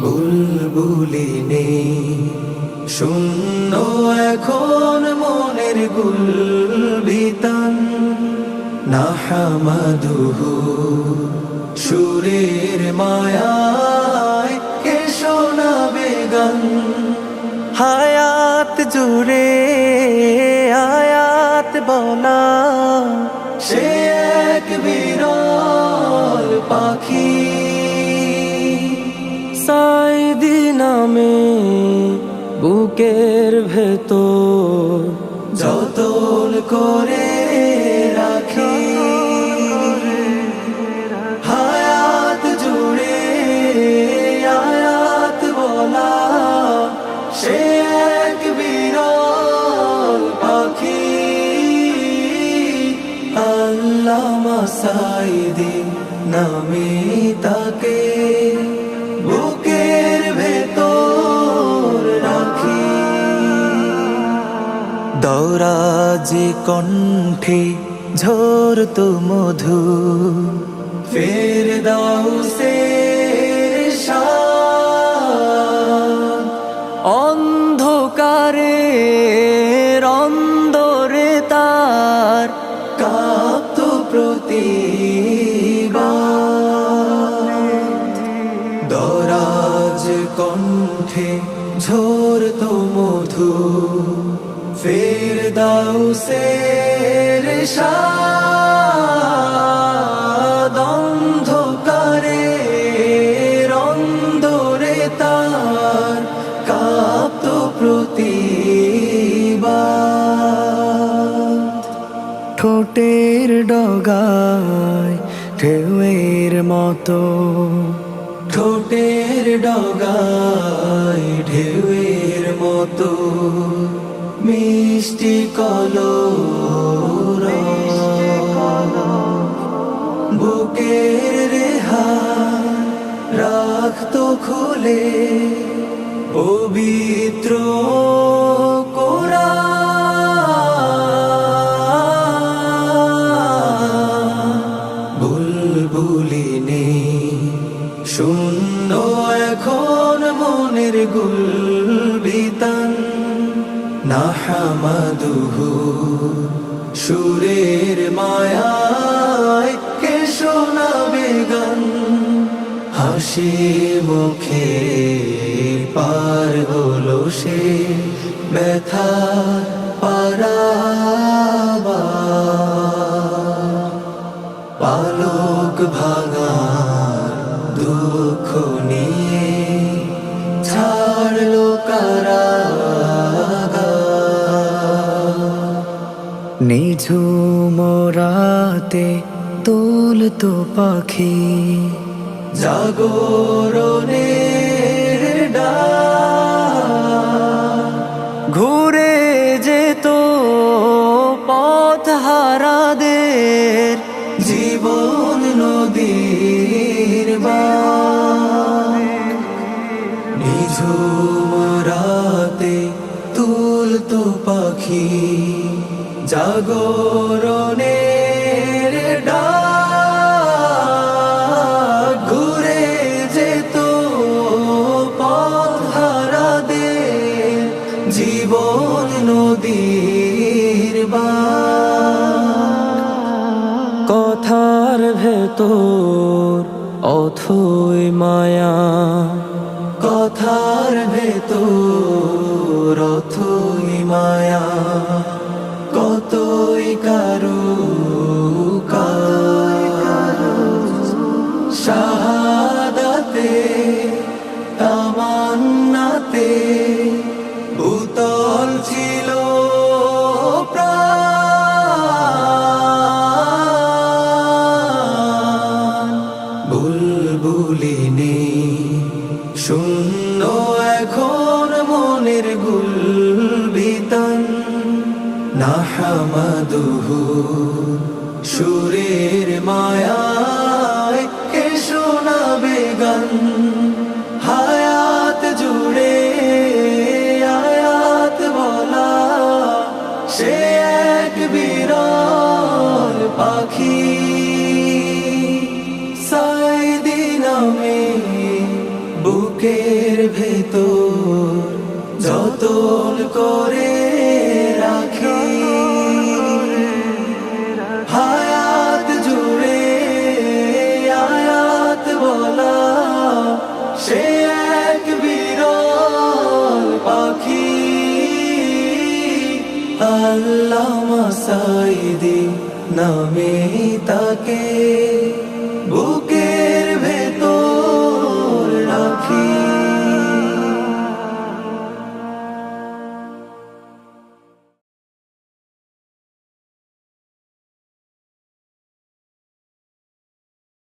বুলবুলিনে শূন্য এখন মনের গুলবিতান। সুরের মায়ায় কে শোনাবে গান হায়াত জুড়ে আয়াত বলা সে এক বিরল পাখি। সাইদি নামে বুকের ভেতর আল্লাহ সাইদি নামে তাকে বুকের ভেতর রাখি। দৌরাজি কণ্ঠে ঝোর তো মধু, ফের দাও সে দরাজ কণ্ঠে ঝোর তো মধু। ফের দাও সে অন্ধকারে, রন্দরে তার কাপ্ত প্রতিবার ঠোঁটের ডগায় ঢেউয়ের মতো ঠোঁটের ডগায় ঢেউয়ের মতো মিষ্টি কলো বুকের রেহা রাখতো খুলে পবিত্র কোরআন নাহামাদুহু, সুরের মায়ায় কে শোনাবে গান হাসি মুখে পার হলো সে ব্যথা পারাবা। পালক ভাঙা দুঃখ নিয়ে নিঝুম রাতে তোলতো পাখি। জাগরণের জাগরণের ডাক ঘুরে যেত হারাদের জীবন নদীর বা কথার ভেতর অথই মায়া। কথার ভেতর নাহমাদুহু, সুরের মায়ায় কে শোনাবে গান হায়াত জুড়ে আয়াত বলা, সে এক বিরল পাখি। সাইদিন আমি বুকের ভেতর যতন করে আল্লাহ সাইদি নামে তাকে বুক